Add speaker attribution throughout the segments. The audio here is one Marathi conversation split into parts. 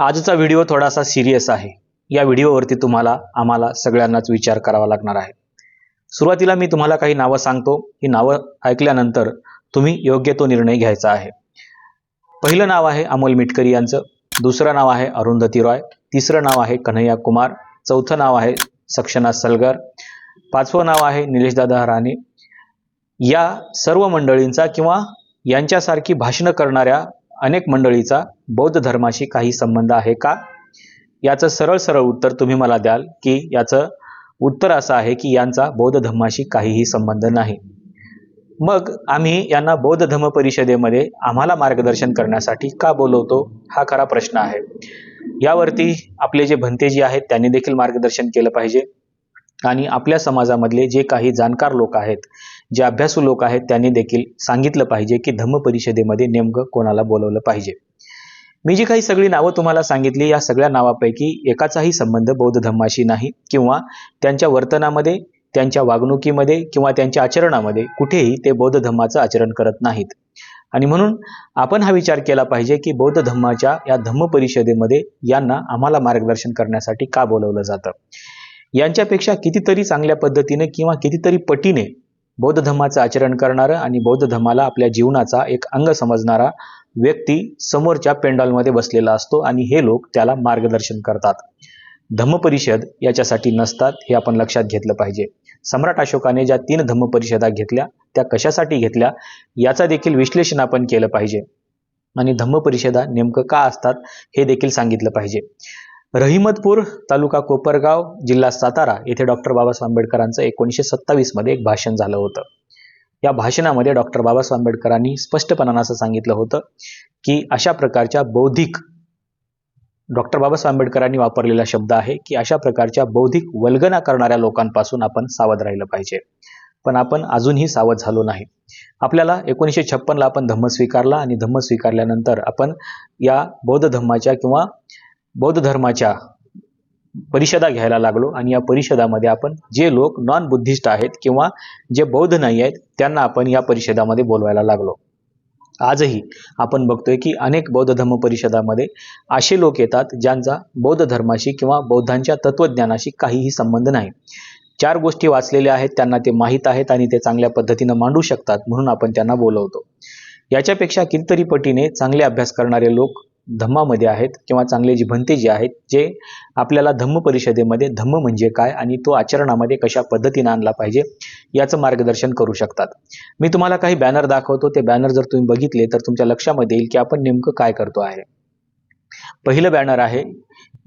Speaker 1: आजचा व्हिडिओ थोडासा सिरियस आहे. या व्हिडिओवरती तुम्हाला आम्हाला सगळ्यांनाच विचार करावा लागणार आहे. सुरुवातीला मी तुम्हाला काही नावं सांगतो. ही नावं ऐकल्यानंतर तुम्ही योग्य तो निर्णय घ्यायचा आहे. पहिलं नाव आहे अमोल मिटकरी यांचं. दुसरं नाव आहे अरुंधती रॉय. तिसरं नाव आहे कन्हैया कुमार. चौथं नाव आहे सक्षना सलगर. पाचवं नाव आहे निलेशदादा राणे. या सर्व मंडळींचा किंवा यांच्यासारखी भाषणं करणाऱ्या अनेक मंडळीचा बौद्ध धर्माशी काही संबंध आहे का? याचं सरळ सरळ उत्तर तुम्ही मला द्याल की याचं उत्तर असं आहे की यांचा बौद्ध धर्माशी काहीही संबंध नाही. मग आम्ही यांना बौद्ध धम्म परिषदेमध्ये आम्हाला मार्गदर्शन करण्यासाठी का बोलवतो? हा खरा प्रश्न आहे. यावरती आपले जे भंतेजी आहेत त्यांनी देखील मार्गदर्शन केलं पाहिजे. आणि आपल्या समाजामधले जे काही जाणकार लोक आहेत जे अभ्यासू लोक आहेत त्यांनी देखील सांगितलं पाहिजे की धम्म परिषदेमध्ये नेमकं कोणाला बोलवलं पाहिजे. मी जी काही सगळी नावं तुम्हाला सांगितली या सगळ्या नावापैकी एकाचाही संबंध बौद्ध धम्माशी नाही किंवा त्यांच्या वर्तनामध्ये त्यांच्या वागणुकीमध्ये किंवा त्यांच्या आचरणामध्ये कुठेही ते बौद्ध धम्माचं आचरण करत नाहीत. आणि म्हणून आपण हा विचार केला पाहिजे की बौद्ध धम्माच्या या धम्म परिषदेमध्ये यांना आम्हाला मार्गदर्शन करण्यासाठी का बोलवलं जातं? यांच्यापेक्षा कितीतरी चांगल्या पद्धतीने किंवा कितीतरी पटीने बौद्ध धम्माचं आचरण करणारं आणि बौद्ध धम्माला आपल्या जीवनाचा एक अंग समजणारा व्यक्ती समोरच्या पेंडॉलमध्ये बसलेला असतो आणि हे लोक त्याला मार्गदर्शन करतात. धम्म परिषद याच्यासाठी नसतात हे आपण लक्षात घेतलं पाहिजे. सम्राट अशोकाने ज्या तीन धम्म परिषदा घेतल्या त्या कशासाठी घेतल्या याचा देखील विश्लेषण आपण केलं पाहिजे. आणि धम्म परिषदा नेमकं का असतात हे देखील सांगितलं पाहिजे. रहिमतपूर तालुका कोपरगाव जिल्हा सातारा येथे डॉक्टर बाबासाहेब आंबेडकरांचं एकोणीसशे सत्तावीसमध्ये एक भाषण झालं होतं. या भाषणामध्ये डॉक्टर बाबासाहेब आंबेडकरांनी स्पष्टपणानं असं सांगितलं होतं की अशा प्रकारच्या बौद्धिक डॉक्टर बाबासाहेब आंबेडकरांनी वापरलेला शब्द आहे की अशा प्रकारच्या बौद्धिक वल्गना करणाऱ्या लोकांपासून आपण सावध राहिलं पाहिजे. पण आपण अजूनही सावध झालो नाही. आपल्याला एकोणीसशे छप्पनला आपण धम्म स्वीकारला आणि धम्म स्वीकारल्यानंतर आपण या बौद्ध धम्माच्या किंवा बौद्ध धर्माच्या परिषदा घ्यायला लागलो आणि या परिषदामध्ये आपण जे लोक नॉन बुद्धिस्ट आहेत किंवा जे बौद्ध नाही आहेत त्यांना आपण या परिषदामध्ये बोलवायला लागलो. आजही आपण बघतोय की अनेक बौद्ध धर्म परिषदामध्ये असे लोक येतात ज्यांचा बौद्ध धर्माशी किंवा बौद्धांच्या तत्वज्ञानाशी काहीही संबंध नाही. चार गोष्टी वाचलेल्या आहेत त्यांना ते माहीत आहेत आणि ते चांगल्या पद्धतीनं मांडू शकतात म्हणून आपण त्यांना बोलवतो. याच्यापेक्षा कितीतरी पटीने चांगले अभ्यास करणारे लोक धम्मामध्ये आहेत किंवा चांगले जी भंते जे आहेत जे आपल्याला धम्म परिषदेमध्ये धम्म म्हणजे काय आणि तो आचरणामध्ये कशा पद्धतीने आणला पाहिजे याचं मार्गदर्शन करू शकतात. मी तुम्हाला काही बॅनर दाखवतो ते बॅनर जर तुम्ही बघितले तर तुमच्या लक्षामध्ये येईल की आपण नेमकं काय करतो आहे. पहिलं बॅनर आहे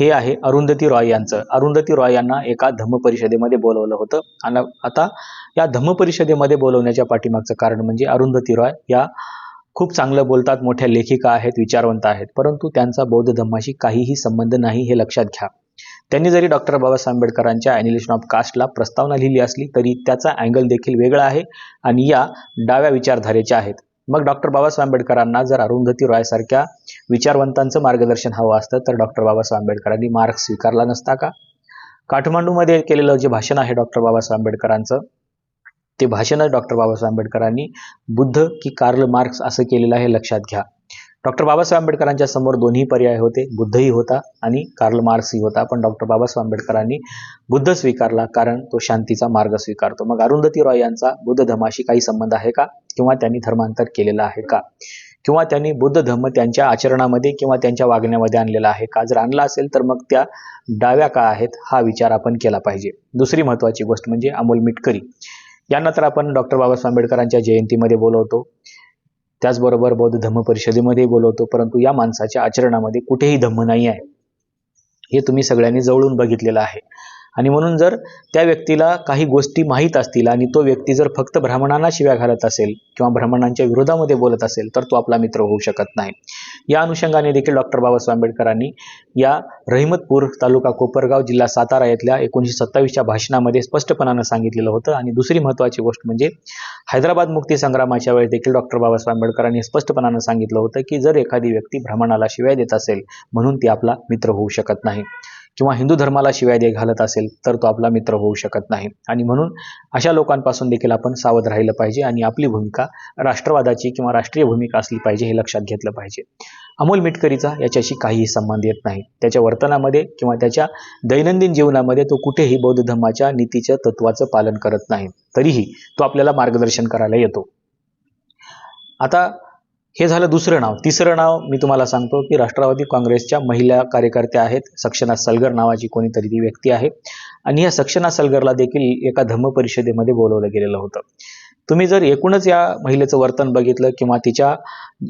Speaker 1: हे आहे अरुंधती रॉय यांचं. अरुंधती रॉय यांना एका धम्म परिषदेमध्ये बोलवलं होतं. आणि आता या धम्म परिषदेमध्ये बोलवण्याच्या पाठीमागचं कारण म्हणजे अरुंधती रॉय या खूप चांगलं बोलतात मोठ्या लेखिका आहेत विचारवंत आहेत परंतु त्यांचा बौद्ध धम्माशी काहीही संबंध नाही हे लक्षात घ्या. त्यांनी जरी डॉक्टर बाबासाहेब आंबेडकरांच्या ॲनिलेशन ऑफ कास्टला प्रस्तावना लिहिली असली तरी त्याचा अँगल देखील वेगळा आहे आणि या डाव्या विचारधारेच्या आहेत. मग डॉक्टर बाबासाहेब आंबेडकरांना जर अरुंधती रॉयसारख्या विचारवंतांचं मार्गदर्शन हवं असतं तर डॉक्टर बाबासाहेब आंबेडकरांनी मार्ग स्वीकारला नसता का? काठमांडूमध्ये केलेलं जे भाषण आहे डॉक्टर बाबासाहेब आंबेडकरांचं ते भाषण डॉक्टर बाबासाहेब आंबेडकरांनी बुद्ध की कार्ल मार्क्स असं केलेलं आहे लक्षात घ्या. डॉक्टर बाबासाहेब आंबेडकरांच्या समोर दोन्ही पर्याय होते बुद्धही होता आणि कार्ल मार्क्सही होता. पण डॉक्टर बाबासाहेब आंबेडकरांनी बुद्ध स्वीकारला कारण तो शांतीचा मार्ग स्वीकारतो. मग अरुंधती रॉय यांचा बुद्ध धर्माशी काही संबंध आहे का? किंवा त्यांनी धर्मांतर केलेलं आहे का? किंवा त्यांनी बुद्ध धर्म त्यांच्या आचरणामध्ये किंवा त्यांच्या वागण्यामध्ये आणलेला आहे का? जर आणला असेल तर मग त्या डाव्या का आहेत? हा विचार आपण केला पाहिजे. दुसरी महत्त्वाची गोष्ट म्हणजे अमोल मिटकरी. यांना तर आपण डॉक्टर बाबासाहेब आंबेडकरांच्या जयंतीमध्ये बोलवतो. त्याचबरोबर बौद्ध धम्म परिषदेमध्ये बोलवतो. परंतु या माणसाच्या आचरणामध्ये कुठेही धम्म नाही आहे. हे तुम्ही सगळ्यांनी जवळून बघितलेलं आहे. आणि म्हणून जर त्या व्यक्तीला काही गोष्टी माहीत असतील आणि तो व्यक्ती जर फक्त ब्राह्मणांना शिव्या घालत असेल किंवा ब्राह्मणांच्या विरोधामध्ये बोलत असेल तर तो आपला मित्र होऊ शकत नाही. या अनुषंगाने देखील डॉक्टर बाबासाहेब आंबेडकरांनी या रहिमतपूर तालुका कोपरगाव जिल्हा सातारा येथल्या एकोणीसशे सत्तावीसच्या भाषणामध्ये स्पष्टपणानं सांगितलेलं होतं. आणि दुसरी महत्त्वाची गोष्ट म्हणजे हैदराबाद मुक्ती संग्रामाच्या वेळेस देखील डॉक्टर बाबासाहेब आंबेडकरांनी स्पष्टपणानं सांगितलं होतं की जर एखादी व्यक्ती भ्रमणाला शिवाय देत असेल म्हणून ती आपला मित्र होऊ शकत नाही. किंवा हिंदू धर्माला शिवाय दे घालत असेल तर तो आपला मित्र होऊ शकत नाही. आणि म्हणून अशा लोकांपासून देखील आपण सावध राहिलं पाहिजे आणि आपली भूमिका राष्ट्रवादाची किंवा राष्ट्रीय भूमिका असली पाहिजे हे लक्षात घेतलं पाहिजे. अमोल मिटकरीचा याच्याशी काहीही संबंध येत नाही. त्याच्या वर्तनामध्ये किंवा त्याच्या दैनंदिन जीवनामध्ये तो कुठेही बौद्ध धर्माच्या नीतीच्या तत्वाचं पालन करत नाही. तरीही तो आपल्याला मार्गदर्शन करायला येतो. आता हे झालं दुसरं नाव. तिसरं नाव मी तुम्हाला सांगतो की राष्ट्रवादी काँग्रेसच्या महिला कार्यकर्त्या आहेत. सक्षना सलगर नावाची कोणीतरी ती व्यक्ती आहे. आणि या सक्षना सलगरला देखील एका धम्म परिषदेमध्ये बोलवलं गेलेलं होतं. तुम्ही जर एकूणच या महिलेचं वर्तन बघितलं किंवा तिच्या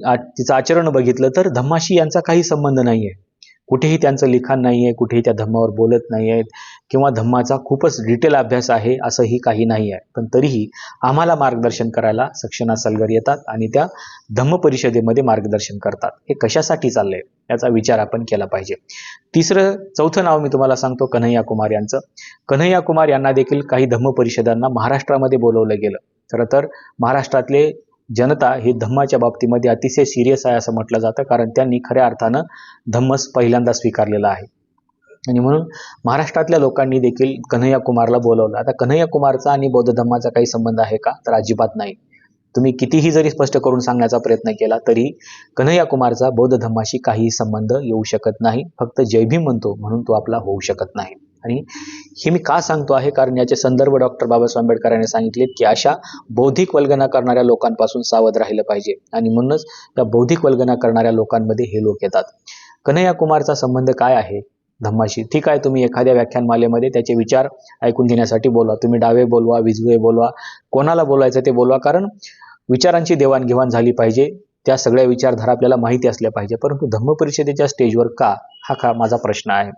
Speaker 1: आ- तिचं आचरण बघितलं तर धम्माशी यांचा काही संबंध नाही आहे कुठेही त्यांचं लिखाण नाही आहे कुठेही त्या धम्मावर बोलत नाही आहेत किंवा धम्माचा खूपच डिटेल अभ्यास आहे असंही काही नाही आहे पण तरीही आम्हाला मार्गदर्शन करायला सक्षना सलगर येतात आणि त्या धम्म परिषदेमध्ये मार्गदर्शन करतात. हे कशासाठी चाललंय? याचा विचार आपण केला पाहिजे. तिसरं चौथं नाव मी तुम्हाला सांगतो कन्हैया कुमार यांचं. कन्हैया कुमार यांना देखील काही धम्म परिषदांना महाराष्ट्रामध्ये बोलवलं गेलं. खरं तर महाराष्ट्रातले जनता ही धम्माच्या बाबतीमध्ये अतिशय सिरियस आहे असं म्हटलं जातं कारण त्यांनी खऱ्या अर्थानं धम्मस पहिल्यांदा स्वीकारलेला आहे. आणि म्हणून महाराष्ट्रातल्या लोकांनी देखील कन्हैया कुमारला बोलवलं. आता कन्हैया कुमारचा आणि बौद्ध धम्माचा काही संबंध आहे का? तर अजिबात नाही. तुम्ही कितीही जरी स्पष्ट करून सांगण्याचा प्रयत्न केला तरी कन्हैया कुमारचा बौद्ध धम्माशी काहीही संबंध येऊ शकत नाही. फक्त जयभीम म्हणतो म्हणून तो आपला होऊ शकत नाही. आणि हे मी का सांगतो आहे? कारण याचे संदर्भ डॉक्टर बाबासाहेब आंबेडकर यांनी सांगितलेत की अशा बौद्धिक वल्गना करणाऱ्या लोकांपासून सावध राहिलं पाहिजे. आणि म्हणूनच त्या बौद्धिक वल्गना करणाऱ्या लोकांमध्ये हे लोक येतात. कन्हैया कुमारचा संबंध काय आहे? धम्माशी. ठीक आहे तुम्ही एखाद्या व्याख्यानमालेमध्ये त्याचे विचार ऐकून घेण्यासाठी बोलवा तुम्ही डावे बोलवा विजवे बोलवा कोणाला बोलायचं ते बोलवा. कारण विचारांची देवाणघेवाण झाली पाहिजे. त्या सगळ्या विचारधारा आपल्याला माहिती असल्या पाहिजे. परंतु धम्म परिषदेच्या स्टेजवर का? हा का माझा प्रश्न आहे.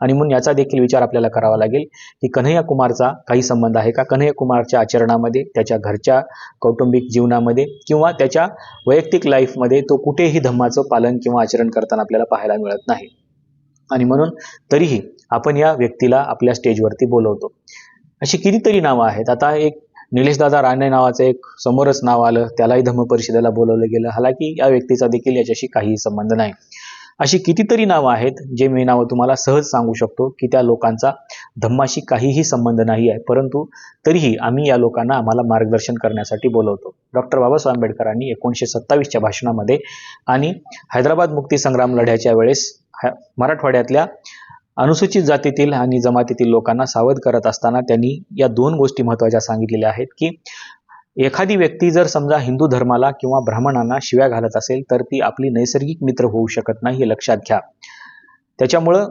Speaker 1: आणि म्हणून याचा देखील विचार आपल्याला करावा लागेल की कन्हैया कुमारचा काही संबंध आहे का? कन्हैया कुमारच्या आचरणामध्ये त्याच्या घरच्या कौटुंबिक जीवनामध्ये किंवा त्याच्या वैयक्तिक लाईफमध्ये तो कुठेही धम्माचं पालन किंवा आचरण करताना आपल्याला पाहायला मिळत नाही. आणि म्हणून तरीही आपण या व्यक्तीला आपल्या स्टेजवरती बोलवतो. अशी कितीतरी नावं आहेत. आता एक निलेशदादा राणे नावाचं एक समोरच नाव आलं. त्यालाही धम्म परिषदेला बोलवलं गेलं. हालाकी या व्यक्तीचा देखील याच्याशी काहीही संबंध नाही. अशी कितीतरी नावं आहेत जे मी नावं तुम्हाला सहज सांगू शकतो की त्या लोकांचा धम्माशी काहीही संबंध नाही आहे. परंतु तरीही आम्ही या लोकांना आम्हाला मार्गदर्शन करण्यासाठी बोलवतो. डॉक्टर बाबासाहेब आंबेडकरांनी एकोणीसशे सत्तावीसच्या भाषणामध्ये आणि हैदराबाद मुक्ती संग्राम लढ्याच्या वेळेस ह- मराठवाड्यातल्या अनुसूचित जातीतील आणि जमातीतील लोकांना सावध करत असताना त्यांनी या दोन गोष्टी महत्त्वाच्या सांगितलेल्या आहेत की एखादी व्यक्ती जर समजा हिंदू धर्माला किंवा ब्राह्मणांना शिव्या घालत असेल तर ती आपली नैसर्गिक मित्र होऊ शकत नाही हे लक्षात घ्या. त्याच्यामुळं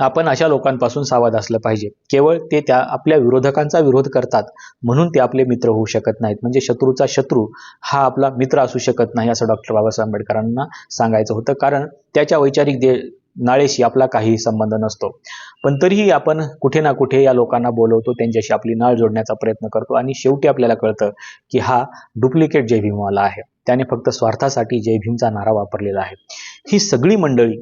Speaker 1: आपण अशा लोकांपासून सावध असलं पाहिजे. केवळ ते त्या आपल्या विरोधकांचा विरोध करतात म्हणून ते आपले मित्र होऊ शकत नाहीत. म्हणजे शत्रूचा शत्रू हा आपला मित्र असू शकत नाही असं डॉक्टर बाबासाहेब आंबेडकरांना सांगायचं होतं. कारण त्याच्या वैचारिक दे नाळेशी आपला काही संबंध नसतो. पण तरीही आपण कुठे ना कुठे या लोकांना बोलवतो त्यांच्याशी आपली नाळ जोडण्याचा प्रयत्न करतो आणि शेवटी आपल्याला कळतं की हा डुप्लिकेट जय भीमवाला आहे. त्याने फक्त स्वार्थासाठी जय भीमचा नारा वापरलेला आहे. ही सगळी मंडळी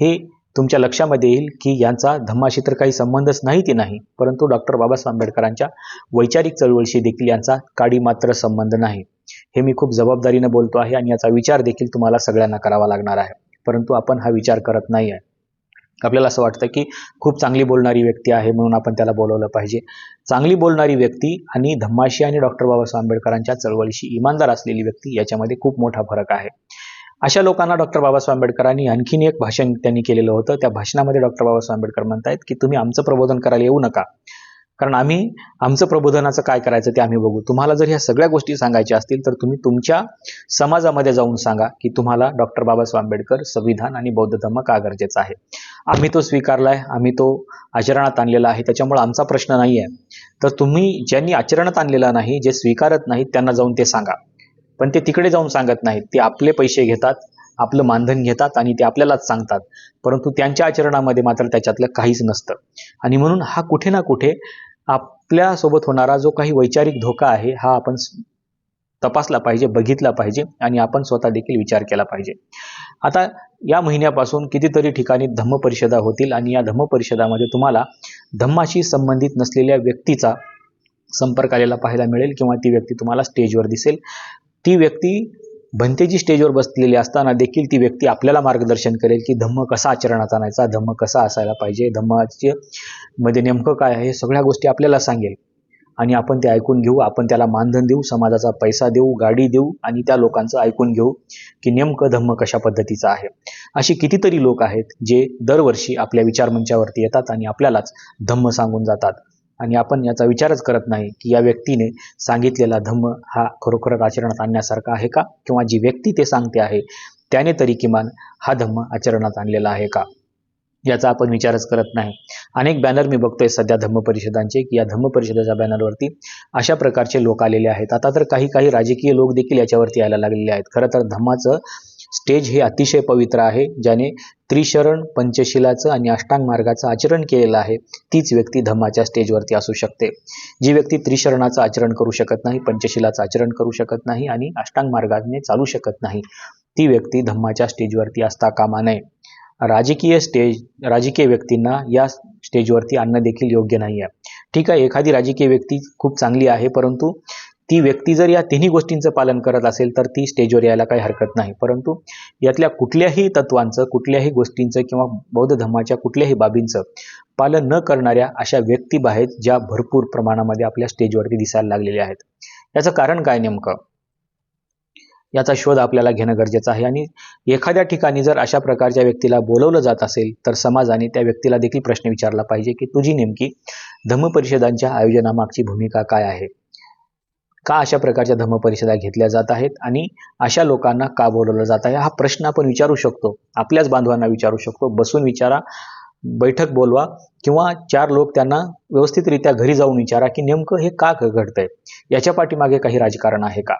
Speaker 1: हे तुमच्या लक्षामध्ये येईल की यांचा धम्माशी तर काही संबंधच नाही ते नाही. परंतु डॉक्टर बाबासाहेब आंबेडकरांच्या वैचारिक चळवळीशी देखील यांचा काडी मात्र संबंध नाही. हे मी खूप जबाबदारीनं बोलतो आहे आणि याचा विचार देखील तुम्हाला सगळ्यांना करावा लागणार आहे. परंतु आपण हा विचार करत नाही आहे आपल्याला असं वाटतं की खूप चांगली बोलणारी व्यक्ती आहे म्हणून आपण त्याला बोलवलं पाहिजे. चांगली बोलणारी व्यक्ती आणि धम्माशी आणि डॉक्टर बाबासाहेब आंबेडकरांच्या चळवळीशी इमानदार असलेली व्यक्ती याच्यामध्ये खूप मोठा फरक आहे. अशा लोकांना डॉक्टर बाबासाहेब आंबेडकरांनी आणखीन एक भाषण त्यांनी केलेलं होतं. त्या भाषणामध्ये डॉक्टर बाबासाहेब आंबेडकर म्हणतायत की तुम्ही आमचं प्रबोधन करायला येऊ नका. कारण आम्ही आमचं प्रबोधनाचं काय करायचं ते आम्ही बघू. तुम्हाला जर ह्या सगळ्या गोष्टी सांगायच्या असतील तर तुम्ही तुमच्या समाजामध्ये जाऊन सांगा की तुम्हाला डॉक्टर बाबासाहेब आंबेडकर संविधान आणि बौद्ध धर्म का गरजेचा आहे. आम्ही तो स्वीकारलाय आम्ही तो आचरणात आणलेला आहे त्याच्यामुळे आमचा प्रश्न नाही आहे तर तुम्ही ज्यांनी आचरणात आणलेला नाही जे स्वीकारत नाहीत त्यांना जाऊन ते सांगा. पण ते तिकडे जाऊन सांगत नाहीत ते आपले पैसे घेतात आपलं मानधन घेतात आणि ते आपल्यालाच सांगतात. परंतु त्यांच्या आचरणामध्ये मात्र त्याच्यातलं काहीच नसतं. आणि म्हणून हा कुठे ना कुठे आपल्यासोबत होणारा जो काही वैचारिक धोका आहे हा आपण तपासला पाहिजे बघितला पाहिजे आणि आपण स्वतः देखील विचार केला पाहिजे. आता या महिन्यापासून कितीतरी ठिकाणी धम्म परिषदा होतील आणि या धम्म परिषदामध्ये तुम्हाला धम्माशी संबंधित नसलेल्या व्यक्तीचा संपर्क आलेला पाहायला मिळेल किंवा ती व्यक्ती तुम्हाला स्टेजवर दिसेल. ती व्यक्ती भंतेजी स्टेजवर बसलेली असताना देखील ती व्यक्ती आपल्याला मार्गदर्शन करेल की धम्म कसा आचरणात आणायचा धम्म कसा असायला पाहिजे धम्माचे मध्ये नेमकं काय आहे सगळ्या गोष्टी आपल्याला सांगेल. आणि आपण ते ऐकून घेऊ आपण त्याला मानधन देऊ समाजाचा पैसा देऊ गाडी देऊ आणि त्या लोकांचं ऐकून घेऊ की नेमकं धम्म कशा पद्धतीचं आहे. अशी कितीतरी लोक आहेत जे दरवर्षी आपल्या विचारमंचावरती येतात आणि आपल्यालाच धम्म सांगून जातात. आणि आपण याचा विचारच करत नाही की या व्यक्तीने सांगितलेला धम्म हा खरोखरच आचरणात आणण्यासारखा आहे का? किंवा जी व्यक्ती ते सांगते आहे त्याने तरी किमान हा धम्म आचरणात आणलेला आहे का? याचा आपण विचारच करत नाही. अनेक बॅनर मी बघतोय सध्या धम्म परिषदांचे की या धम्म परिषदेच्या बॅनरवरती अशा प्रकारचे लोक आलेले आहेत. आता तर काही काही राजकीय लोक देखील याच्यावरती यायला लागलेले आहेत. खरं तर धम्माचं स्टेज हे अतिशय पवित्र आहे ज्याने त्रिशरण पंचशिलाचं आणि अष्टांग मार्गाचं आचरण केलेलं आहे. तीच व्यक्ती धम्माच्या स्टेजवरती असू शकते. जी व्यक्ती त्रिशरणाचं आचरण करू शकत नाही पंचशिलाचं आचरण करू शकत नाही आणि अष्टांग मार्गाने चालू शकत नाही ती व्यक्ती धम्माच्या स्टेजवरती असता कामा नये. राजकीय स्टेज राजकीय व्यक्तींना या स्टेजवरती आणणं देखील योग्य नाही आहे ठीक आहे एखादी राजकीय व्यक्ती खूप चांगली आहे परंतु ती व्यक्ती जर या तिन्ही गोष्टींचं पालन करत असेल तर ती स्टेजवर यायला काही हरकत नाही. परंतु यातल्या कुठल्याही तत्वांचं कुठल्याही गोष्टींचं किंवा बौद्ध धर्माच्या कुठल्याही बाबींचं पालन न करणाऱ्या अशा व्यक्ती आहेत ज्या भरपूर प्रमाणामध्ये आपल्या स्टेजवरती दिसायला लागलेल्या आहेत. याचं कारण काय नेमकं? याचा शोध आपल्याला घेणं गरजेचं आहे. आणि एखाद्या ठिकाणी जर अशा प्रकारच्या व्यक्तीला बोलवलं जात असेल तर समाजाने त्या व्यक्तीला देखील प्रश्न विचारला पाहिजे की तुझी नेमकी धम्म परिषदांच्या आयोजनामागची भूमिका काय आहे? का अशा प्रकारच्या धम्म परिषदा घेतल्या जात आहेत आणि अशा लोकांना का बोलवलं जात आहे? हा प्रश्न आपण विचारू शकतो. आपल्याच बांधवांना विचारू शकतो. बसून विचारा बैठक बोलवा किंवा चार लोक त्यांना व्यवस्थितरित्या घरी जाऊन विचारा की नेमकं हे का घडतंय? याच्या पाठीमागे काही राजकारण आहे का?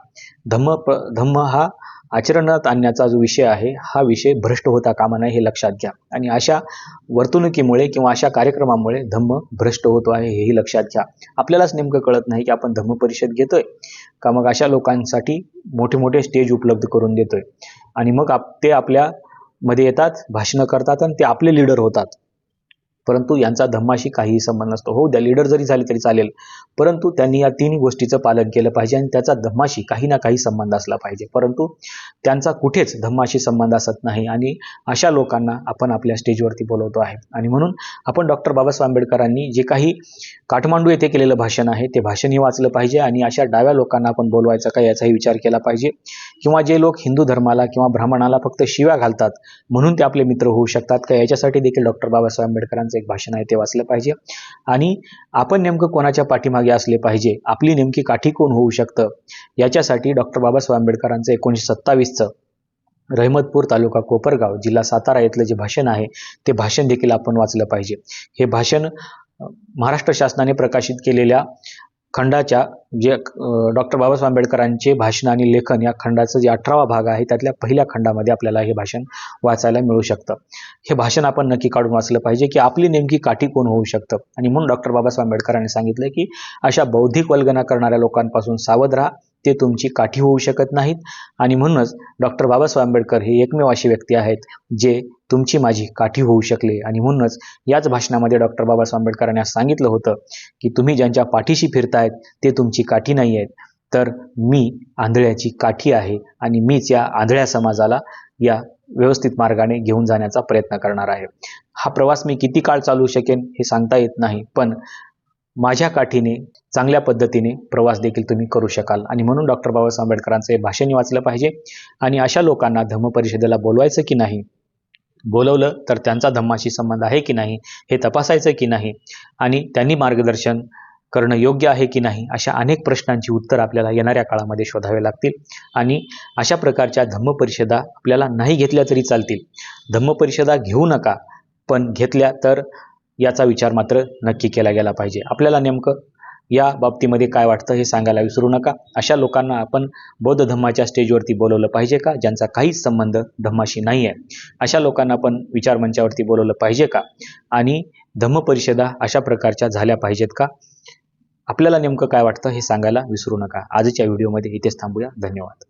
Speaker 1: धम्म प धम्म हा आचरणात आणण्याचा जो विषय आहे हा विषय भ्रष्ट होता कामा नये हे लक्षात घ्या. आणि अशा वर्तणुकीमुळे किंवा अशा कार्यक्रमामुळे धम्म भ्रष्ट होतो आहे हेही लक्षात घ्या. आपल्यालाच नेमकं कळत नाही की आपण धम्म परिषद घेतोय का मग अशा लोकांसाठी मोठे मोठे स्टेज उपलब्ध करून देतोय. आणि मग आप ते आपल्या मध्ये येतात भाषणं करतात आणि ते आपले लीडर होतात. परंतु यांचा धम्माशी काहीही संबंध नसतो. हो द्या लीडर जरी झाले तरी चालेल. परंतु त्यांनी या तिन्ही गोष्टीचं पालन केलं पाहिजे आणि त्याचा धम्माशी काही ना काही संबंध असला पाहिजे. परंतु त्यांचा कुठेच धम्माशी संबंध असत नाही आणि अशा लोकांना आपण आपल्या स्टेजवरती बोलवतो आहे. आणि म्हणून आपण डॉक्टर बाबासाहेब आंबेडकरांनी जे काही काठमांडू येथे केलेलं भाषण आहे ते भाषणही वाचलं पाहिजे आणि अशा डाव्या लोकांना आपण बोलवायचा का याचाही विचार केला पाहिजे. किंवा जे लोक हिंदू धर्माला किंवा ब्राह्मणाला फक्त शिव्या घालतात म्हणून ते आपले मित्र होऊ शकतात का याच्यासाठी देखील डॉक्टर बाबासाहेब आंबेडकरांचं एक भाषण आहे ते वाचलं पाहिजे. आणि आपण नेमकं कोणाच्या पाठीमागे असले पाहिजे? आपली नेमकी काठी कोण होऊ शकतं? याच्यासाठी डॉक्टर बाबासाहेब आंबेडकरांचं एकोणीसशे सत्तावीसचं रहमतपूर तालुका कोपरगाव जिल्हा सातारा येथलं जे भाषण आहे ते भाषण देखील आपण वाचलं पाहिजे. हे भाषण महाराष्ट्र शासनाने प्रकाशित केलेल्या खंडाच्या जे डॉक्टर बाबासाहेब आंबेडकरांचे भाषण आणि लेखन या खंडाचं जे अठरावा भाग आहे त्यातल्या पहिल्या खंडामध्ये आपल्याला हे भाषण वाचायला मिळू शकतं. हे भाषण आपण नक्की काढून वाचलं पाहिजे की आपली नेमकी काठी कोण होऊ शकतं? आणि म्हणून डॉक्टर बाबासाहेब आंबेडकरांनी सांगितलं की अशा बौद्धिक वल्गना करणाऱ्या लोकांपासून सावध राहा ते तुमची काठी होऊ शकत नाहीत. आणि म्हणूनच डॉक्टर बाबासाहेब आंबेडकर हे एकमेव अशी व्यक्ती आहेत जे तुमची माझी काठी होऊ शकले. आणि म्हणूनच याच भाषणामध्ये डॉक्टर बाबासाहेब आंबेडकरांनी असं सांगितलं होतं की तुम्ही ज्यांच्या पाठीशी फिरतायत ते तुमची काठी नाही आहेत तर मी आंधळ्याची काठी आहे आणि मीच या आंधळ्या समाजाला या व्यवस्थित मार्गाने घेऊन जाण्याचा प्रयत्न करणार आहे. हा प्रवास मी किती काळ चालू शकेन हे सांगता येत नाही पण माझ्या काठीने चांगल्या पद्धतीने प्रवास देखील तुम्ही करू शकाल. आणि म्हणून डॉक्टर बाबासाहेब आंबेडकरांचं हे भाषण वाचलं पाहिजे. आणि अशा लोकांना धम्म परिषदेला बोलवायचं की नाही बोलवलं तर त्यांचा धम्माशी संबंध आहे की नाही हे तपासायचं की नाही आणि त्यांनी मार्गदर्शन करणं योग्य आहे की नाही अशा अनेक प्रश्नांची उत्तर आपल्याला येणाऱ्या काळामध्ये शोधावे लागतील. आणि अशा प्रकारच्या धम्म परिषदा आपल्याला नाही घेतल्या तरी चालतील. धम्म परिषदा घेऊ नका पण घेतल्या तर याचा विचार मात्र नक्की केला गेला पाहिजे. आपल्याला नेमकं या बाबतीमध्ये काय वाटतं हे सांगायला विसरू नका. अशा लोकांना आपण बौद्ध धम्माच्या स्टेजवरती बोलवलं पाहिजे का? ज्यांचा काहीच संबंध धम्माशी नाही आहे अशा लोकांना आपण विचारमंचावरती बोलवलं पाहिजे का? आणि धम्म परिषदा अशा प्रकारच्या झाल्या पाहिजेत का? आपल्याला नेमकं काय वाटतं हे सांगायला विसरू नका. आजच्या व्हिडिओमध्ये इथेच थांबूया. धन्यवाद.